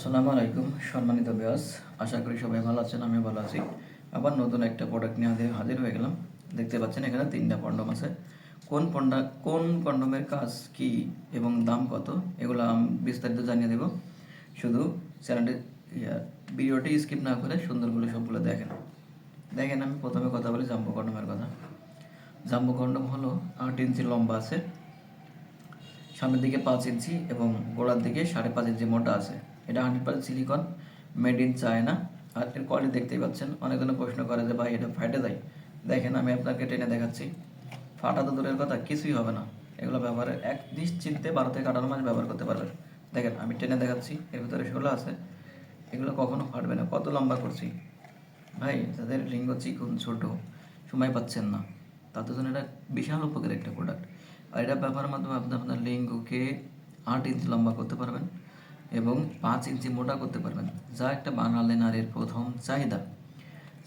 আসসালামু আলাইকুম, সম্মানিত ব্যাস আশা করি সবাই ভালো আছেন আমি ভালো আছি। আবার নতুন একটা প্রোডাক্ট নিয়ে হাজির হয়ে গেলাম। দেখতে পাচ্ছেন এখানে তিনটা কন্ডম আছে। কোন পন্ডা কোন কন্ডমের কাজ কি এবং দাম কত? এগুলো আমি বিস্তারিত জানিয়ে দেব। শুধু চ্যানেলটি ভিডিওটি স্কিপ না করে সুন্দরগুলো সবগুলো দেখেন। দেখেন, আমি প্রথমে কথা বলি জাম্বো কন্ডমের কথা। জাম্বো কন্ডম হলো আট ইঞ্চি লম্বা আছে। সামনের দিকে পাঁচ ইঞ্চি এবং গোড়ার দিকে সাড়ে পাঁচ ইঞ্চি মোটা আছে। এটা hundred percent silicon made in China আর এর কোয়ালিটি দেখতেই পাচ্ছেন অনেকজনে প্রশ্ন করে যে, ভাই, এটা ফাটে যায়? দেখেন, আমি আপনাকে টেনে দেখাচ্ছি। ফাটা তো দূরের কথা, কিছুই হবে না। এগুলো ব্যবহারের এক নিশ্চিন্তে বারো থেকে আঠারো মাস ব্যবহার করতে পারবেন। দেখেন, আমি টেনে দেখাচ্ছি, এর ভিতরে ষোলো আছে। এগুলো কখনো ফাটবে না, কত লম্বা করছি। ভাই, যাদের লিঙ্গ চিকুন, ছোট, সময় পাচ্ছেন না, তাদের জন্য এটা বিশাল উপকার একটা প্রোডাক্ট আর এটা ব্যবহারের মাধ্যমে আপনি আপনার লিঙ্গকে আট ইঞ্চ লম্বা করতে পারবেন। এবং পাঁচ ইঞ্চি মোটা করতে পারবেন। যা একটা বাঙালি নারীর প্রথম চাহিদা।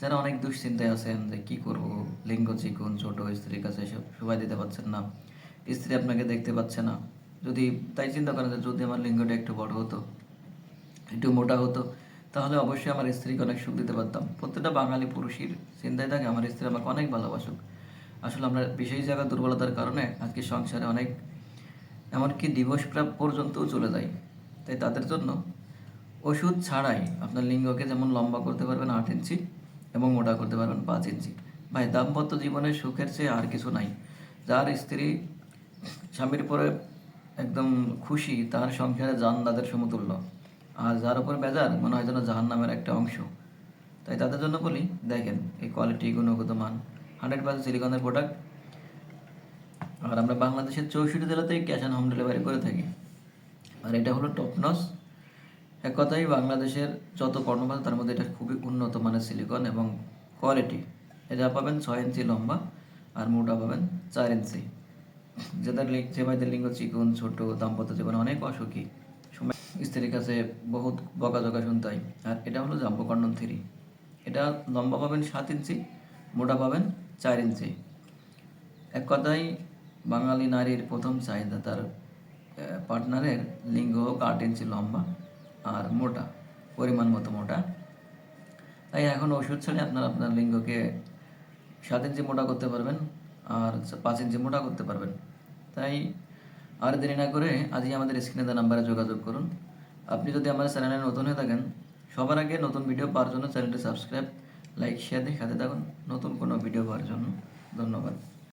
যারা অনেক দুশ্চিন্তায় আছেন যে কী করব? লিঙ্গ চিকুন, ছোট স্ত্রীর কাছে সব সবাই দিতে পারছেন না। স্ত্রী আপনাকে দেখতে পাচ্ছে না। যদি তাই চিন্তা করেন যে যদি আমার লিঙ্গটা একটু বড় হতো, একটু মোটা হতো, তাহলে অবশ্যই আমার স্ত্রীকে অনেক সুখ দিতে পারতাম। প্রত্যেকটা বাঙালি পুরুষের চিন্তায় থাকে, আমার স্ত্রী আমাকে অনেক ভালোবাসুক। আসলে আমরা বিশেষ জায়গা দুর্বলতার কারণে আজকে সংসারে অনেক, এমনকি ডিভোর্স পর্যন্তও চলে যায়। তাই তাদের জন্য ওষুধ ছাড়াই আপনার লিঙ্গকে যেমন লম্বা করতে পারবেন আট ইঞ্চি এবং মোটা করতে পারবেন পাঁচ ইঞ্চি। ভাই, দাম্পত্য জীবনে সুখের চেয়ে আর কিছু নাই। যার স্ত্রী স্বামীর পরে একদম খুশি, তার সংসারে জান্নাতের সমতুল্য। আর যার উপর বেজার, মনে হয় যেন জাহান নামের একটা অংশ। তাই তাদের জন্য বলি, দেখেন, এই কোয়ালিটি গুণগত মান। হান্ড্রেড পার্সেন্ট সিলিকনের প্রোডাক্ট আর আমরা বাংলাদেশের চৌষট্টি জেলাতেই ক্যাশ অন হোম ডেলিভারি করে থাকি। আর এটা হলো টপনস এক কথাই বাংলাদেশের যত আছে তার মধ্যে এটা খুবই উন্নত মানের সিলিকন এবং কোয়ালিটি এটা পাবেন ছয় ইঞ্চি লম্বা আর মোটা পাবেন চার ইঞ্চি। যাদের যে ভাইদের লিঙ্গ চিকুন, ছোট, দাম্পত্য জীবনে অনেক অসুখী। সময় স্ত্রীর কাছে বহুত বকাঝকা শুনতে হয়। আর এটা হলো জাম্বো কন্ডন থ্রি। এটা লম্বা পাবেন সাত ইঞ্চি, মোটা পাবেন চার ইঞ্চি। এক কথায় বাঙালি নারীর প্রথম চাহিদা তার পার্টনারের লিঙ্গ হোক আট ইঞ্চি লম্বা আর মোটা, পরিমাণ মতো মোটা। তাই এখন ওষুধ ছাড়ে আপনার আপনার লিঙ্গকে সাত ইঞ্চি মোটা করতে পারবেন আর পাঁচ ইঞ্চি মোটা করতে পারবেন। তাই আর দেরি না করে আজই আমাদের স্ক্রিনে দেওয়া নাম্বারে যোগাযোগ করুন। আপনি যদি আমার চ্যানেলে নতুন হয়ে থাকেন, সবার আগে নতুন ভিডিও পাওয়ার জন্য চ্যানেলটি সাবস্ক্রাইব, লাইক শেয়ার দিয়ে খাতে থাকুন। নতুন কোনো ভিডিও পাওয়ার জন্য ধন্যবাদ।